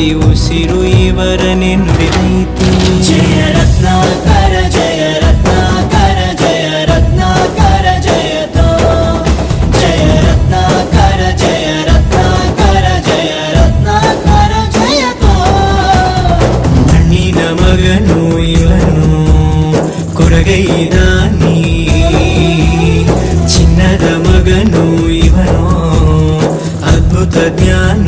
ಪ್ರತಿ ಉಸಿರು ಇವರ ನೆನ್ಪಿದೈತೆ ಜಯ ರತ್ನಾಕರ ಜಯ ರತ್ನಾಕರ ಜಯ ರತ್ನಾಕರ ಜಯತೋ ಜಯ ರತ್ನಾಕರ ಜಯ ರತ್ನಾಕರ ಜಯ ರತ್ನಾಕರ ಜಯತೋ ಮಣ್ಣಿನ ಮಗನು ಇವನು ಕೊರಗೈದಾನಿ ಚಿನ್ನದ ಮಗನು ಇವನು ಅದ್ಭುತ ಜ್ಞಾನ